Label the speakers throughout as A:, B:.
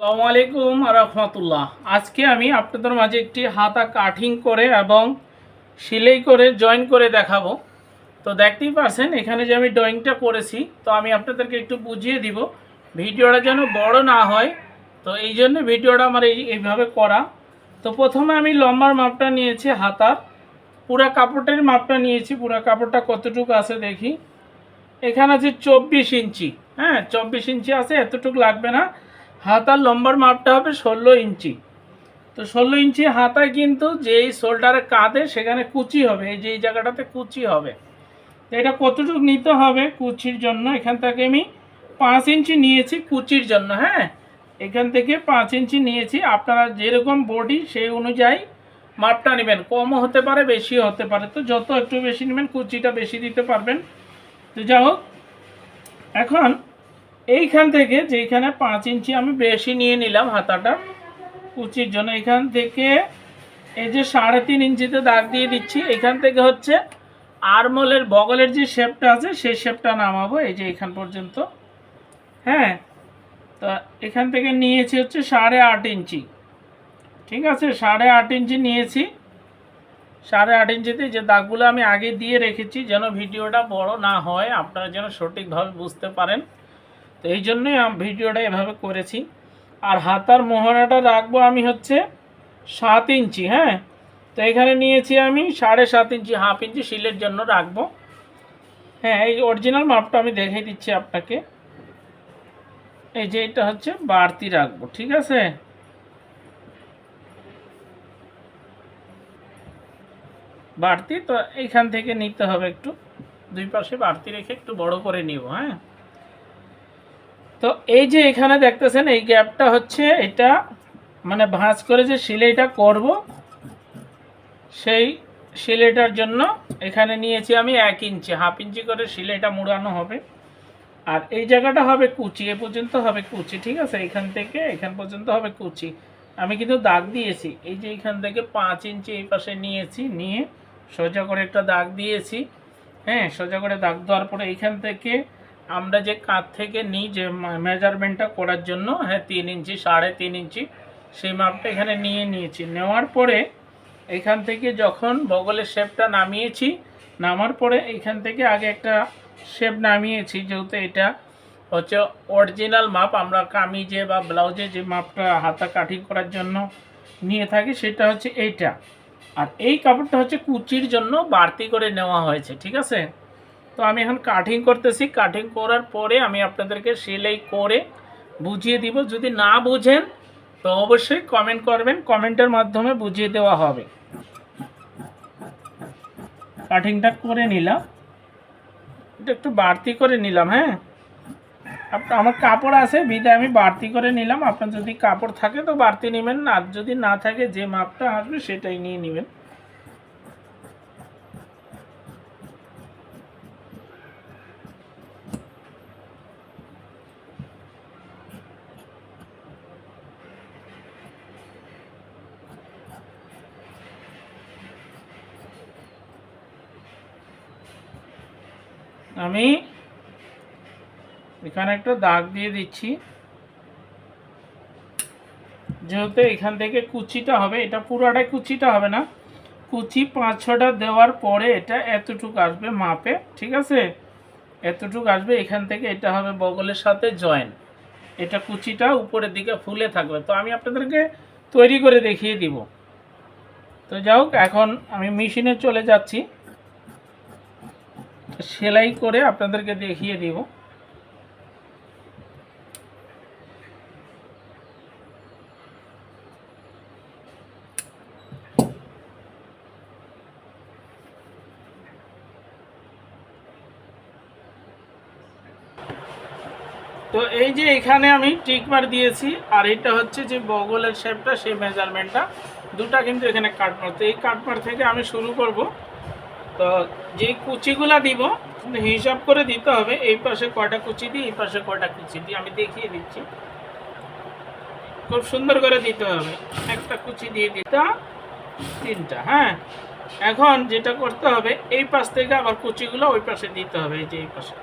A: আসসালামু আলাইকুম রহমতুল্লাহ। আজকে আমি আপনাদের মাঝে একটি হাতা কাটিং করে এবং সেলাই করে জয়েন করে দেখাবো। তো দেখতেই পারছেন, এখানে যে আমি ড্রয়িংটা করেছি, তো আমি আপনাদেরকে একটু বুঝিয়ে দিব, ভিডিওটা যেন বড় না হয়। তো এই জন্য ভিডিওটা আমার এই, এইভাবে করা। তো প্রথমে আমি লম্বার মাপটা নিয়েছি হাতার। পুরা কাপড়ের মাপটা নিয়েছি, পুরা কাপড়টা কতটুকু আছে দেখি। এখানে আছে চব্বিশ ইঞ্চি হ্যাঁ চব্বিশ ইঞ্চি আছে, এতটুকু লাগবে না। হাতার লম্বার মাপটা হবে ষোলো ইঞ্চি। তো ষোলো ইঞ্চি হাতায় কিন্তু যেই শোল্ডারে কাঁধে সেখানে কুচি হবে, এই যে এই জায়গাটাতে কুচি হবে। এটা কতটুকু নিতে হবে কুচির জন্য? এখান থেকে আমি পাঁচ ইঞ্চি নিয়েছি কুচির জন্য হ্যাঁ? এখান থেকে পাঁচ ইঞ্চি নিয়েছি। আপনারা যেরকম বডি সেই অনুযায়ী মাপটা নেবেন। কমও হতে পারে, বেশিও হতে পারে। তো যত একটু বেশি নেবেন, কুচিটা বেশি দিতে পারবেন। তো যাই হোক, এখন এইখান থেকে যেখানে পাঁচ ইঞ্চি আমি বেশি নিয়ে নিলাম হাতাটা, কুচির জন্য। এখান থেকে এই যে সাড়ে তিন ইঞ্চিতে দাগ দিয়ে দিচ্ছি এখান থেকে হচ্ছে আরমোলের বগলের যে শেপটা আছে, সেই শেপটা নামাবো এই যে এখান পর্যন্ত। হ্যাঁ তা এখান থেকে নিয়েছি হচ্ছে সাড়ে আট ইঞ্চি। ঠিক আছে, সাড়ে আট ইঞ্চি নিয়েছি। সাড়ে আট ইঞ্চিতে যে দাগগুলো আমি আগে দিয়ে রেখেছি, যেন ভিডিওটা বড় না হয়, আপনারা যেন সঠিকভাবে বুঝতে পারেন। তো এই জন্যই ভিডিওটা এভাবে করেছি। আর হাতার মোহরাটা রাখব আমি হচ্ছে সাত ইঞ্চি হ্যাঁ? তো এখানে নিয়েছি আমি সাড়ে সাত ইঞ্চি, হাফ ইঞ্চি শিলের জন্য রাখব। হ্যাঁ এই অরিজিনাল মাপটা আমি দেখিয়ে দিচ্ছি আপনাকে। এই যে এটা হচ্ছে বাড়তি রাখব, ঠিক আছে? বাড়তি তো এইখান থেকে নিতে হবে একটু। দুই পাশে বাড়তি রেখে একটু বড় করে নিব হ্যাঁ? তো এই যে এখানে দেখতেছেন, এই গ্যাপটা হচ্ছে এটা মানে ভাঁজ করে যে সিলাইটা করব, সেই সিলাইটার জন্য এখানে নিয়েছি আমি এক ইঞ্চি, হাফ ইঞ্চি করে সিলাইটা মুড়ানো হবে। আর এই জায়গাটা হবে কুচি, এ পর্যন্ত হবে কুচি, ঠিক আছে? এখান থেকে এখান পর্যন্ত হবে কুচি। আমি কিন্তু দাগ দিয়েছি, এই যে এখান থেকে পাঁচ ইঞ্চি এই পাশে নিয়েছি, নিয়ে সোজা করে একটা দাগ দিয়েছি। হ্যাঁ সোজা করে দাগ দেওয়ার পরে এইখান থেকে আমরা যে কাঁধ থেকে নিই যে মেজারমেন্টটা করার জন্য হ্যাঁ তিন ইঞ্চি, সাড়ে তিন ইঞ্চি, সেই মাপটা এখানে নিয়ে নিয়েছি। নেওয়ার পরে এখান থেকে যখন বগলের শেপটা নামিয়েছি, নামার পরে এখান থেকে আগে একটা শেপ নামিয়েছি, যেহেতু এটা হচ্ছে অরিজিনাল মাপ, আমরা কামিজে বা ব্লাউজে যে মাপটা হাতা কাটিং করার জন্য নিয়ে থাকি, সেটা হচ্ছে এইটা। আর এই কাপড়টা হচ্ছে কুচির জন্য বাড়তি করে নেওয়া হয়েছে, ঠিক আছে? তো আমি এখন কাটিং করতেছি। কাটিং করার পরে আমি আপনাদেরকে সেলাই করে বুঝিয়ে দিব। যদি না বুঝেন, তো অবশ্যই কমেন্ট করবেন। কমেন্টের মাধ্যমে বুঝিয়ে দেওয়া হবে। কাটিংটা করে নিলাম। এটা একটু বাড়তি করে নিলাম হ্যাঁ? আমার কাপড় আছে, বিদায় আমি বাড়তি করে নিলাম। আপনার যদি কাপড় থাকে তো বাড়তি নেবেন। আর যদি না থাকে, যে মাপটা আসবে সেটাই নিয়ে নেবেন। আমি এখানে একটা দাগ দিয়ে দিচ্ছি। যেহেতু এখান থেকে কুচিটা হবে, এটা পুরোটাই কুচিটা হবে না। কুচি পাঁচ ছটা দেওয়ার পরে এটা এতটুকু আসবে মাপে, ঠিক আছে? এতটুকু আসবে, এখান থেকে এটা হবে বগলের সাথে জয়েন এটা কুচিটা উপরের দিকে ফুলে থাকবে। তো আমি আপনাদেরকে তৈরি করে দেখিয়ে দিব। তো যাই হোক, এখন আমি মেশিনে চলে যাচ্ছি। সেলাই করে আপনাদেরকে দেখিয়ে দিব। তো এই যে এখানে আমি টিকমার দিয়েছি, আর এটা হচ্ছে যে বগলের শেপটা সেই মেজারমেন্টটা দুটা কিন্তু এখানে কাটমার তো এই কাটমার থেকে আমি শুরু করব। তো যে কুচিগুলা দিব, হিসাব করে দিতে হবে, এই পাশে কটা কুচি দিই, এই পাশে কটা কুচি দিই, আমি দেখিয়ে দিচ্ছি। খুব সুন্দর করে দিতে হবে। একটা কুচি দিয়ে দিতা, তিনটা হ্যাঁ? এখন যেটা করতে হবে, এই পাশ থেকে আবার কুচিগুলো ওই পাশে দিতে হবে, এই যে এই পাশে।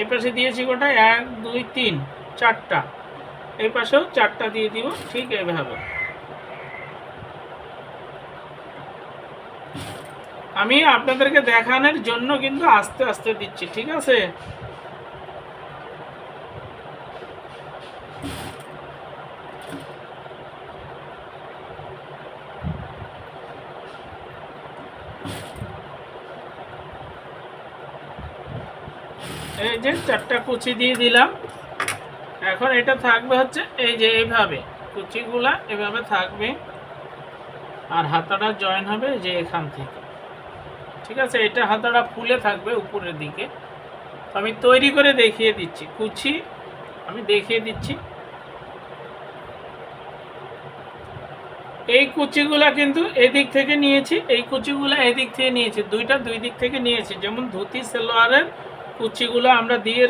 A: এই পাশে দিয়েছি গোটা এক, দুই, তিন, চারটা। এই পাশেও চারটা দিয়ে দিব, ঠিক এইভাবে। আমি আপনাদেরকে দেখানোর জন্য কিন্তু আস্তে আস্তে দিচ্ছি, ঠিক আছে? এই যে চারটা কুচি দিয়ে দিলাম। এখন এটা থাকবে হচ্ছে এই যে এইভাবে কুচিগুলা এভাবে থাকবে। আর হাতাটা জয়েন হবে যে এখান থেকে। ঠিক আছে, এটা হাতাটা ফুলে থাকবে উপরের দিকে। তো আমি তৈরি করে দেখিয়ে দিচ্ছি, কুচি আমি দেখিয়ে দিচ্ছি। এই কুচিগুলা কিন্তু এদিক থেকে নিয়েছি, এই কুচিগুলা এদিক থেকে নিয়েছি, দুইটা দুই দিক থেকে নিয়েছি। যেমন ধুতি সেলোয়ারের কুচিগুলো আমরা দিয়ে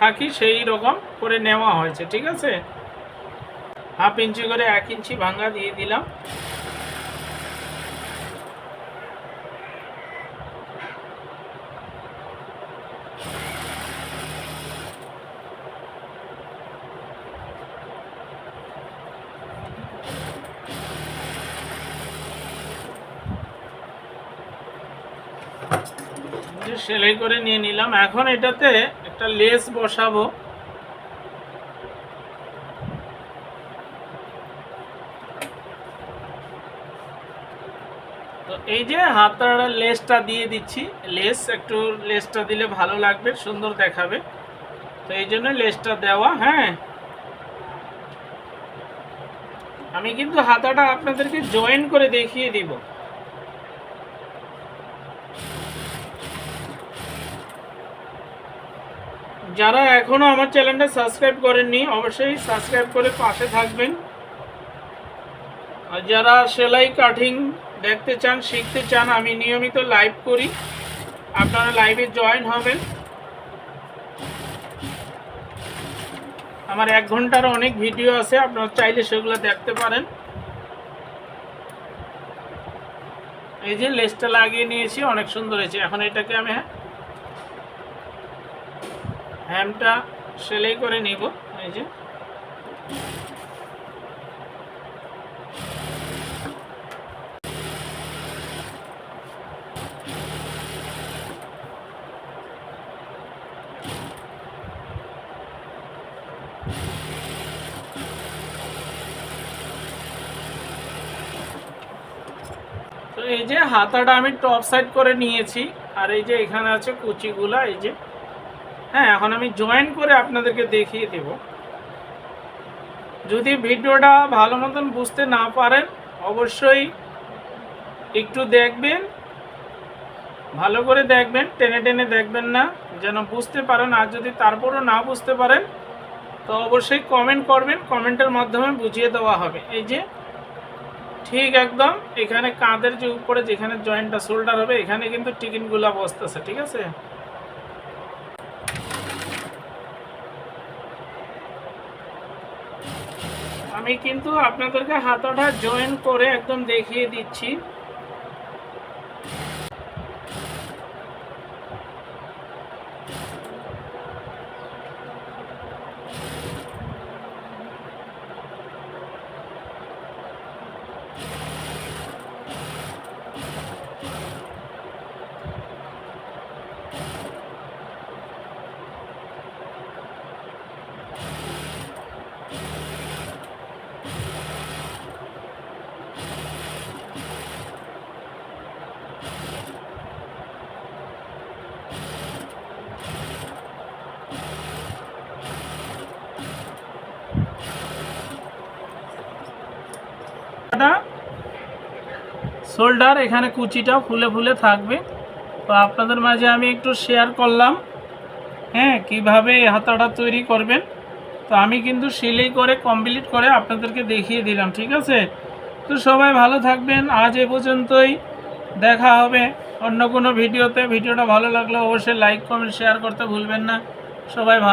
A: থাকি, সেই রকম করে নেওয়া হয়েছে, ঠিক আছে? হাফ ইঞ্চি করে এক ইঞ্চি ভাঙা দিয়ে দিলাম। যে সেলাই করে নিয়ে নিলাম। এখন এটাতে একটা লেস বসাবো। তো এই যে হাতার লেসটা দিয়ে দিচ্ছি। লেস একটু লেসটা দিলে ভালো লাগবে, সুন্দর দেখাবে। তো এই জন্য লেসটা দেওয়া হ্যাঁ। আমি কিন্তু হাতাটা আপনাদেরকে জয়েন করে দেখিয়ে দিব। যারা এখনও আমার চ্যানেলটা সাবস্ক্রাইব করেননি, অবশ্যই সাবস্ক্রাইব করে পাশে থাকবেন। আর যারা সেলাই, কাটিং দেখতে চান, শিখতে চান, আমি নিয়মিত লাইভ করি। আপনারা লাইভে জয়েন হবেন। আমার এক ঘণ্টার অনেক ভিডিও আছে, আপনারা চাইলে সেগুলো দেখতে পারেন। এই যে লেসটা লাগিয়ে নিয়েছি, অনেক সুন্দর হয়েছে। এখন এটাকে আমি হ্যামটা সেলাই করে নিব, এই যে। এই যে হাতাটা আমি টপ সাইড করে নিয়েছি, আর এই যে এখানে আছে কুচিগুলা, এই যে। হ্যাঁ এখন আমি জয়েন করে আপনাদেরকে দেখিয়ে দেব। যদি ভিডিওটা ভালো মতন বুঝতে না পারেন, অবশ্যই একটু দেখবেন, ভালো করে দেখবেন, টেনে টেনে দেখবেন না, যেন বুঝতে পারেন। আর যদি তারপরও না বুঝতে পারেন, তো অবশ্যই কমেন্ট করবেন কমেন্টের মাধ্যমে বুঝিয়ে দেওয়া হবে। এই যে, ঠিক একদম, এখানে কাঁধের যে উপরে যেখানে জয়েন্টটা শোল্ডার হবে, এখানে কিন্তু টিকিনগুলো বসতেছে, ঠিক আছে? আমি কিন্তু আপনাদেরকে হাতাটা জয়েন করে একদম দেখিয়ে দিচ্ছি। শোল্ডার এখানে কুচিটা ফুলে ফুলে থাকবে। তো আপনাদের মাঝে আমি একটু শেয়ার করলাম হ্যাঁ কীভাবে হাতাটা তৈরি করবেন। তো আমি কিন্তু সিলাই করে কমপ্লিট করে আপনাদেরকে দেখিয়ে দিলাম, ঠিক আছে? তো সবাই ভালো থাকবেন, আজ এ পর্যন্তই। দেখা হবে অন্য কোনো ভিডিওতে। ভিডিওটা ভালো লাগলে অবশ্যই লাইক কমেন্ট শেয়ার করতে ভুলবেন না। সবাই ভালো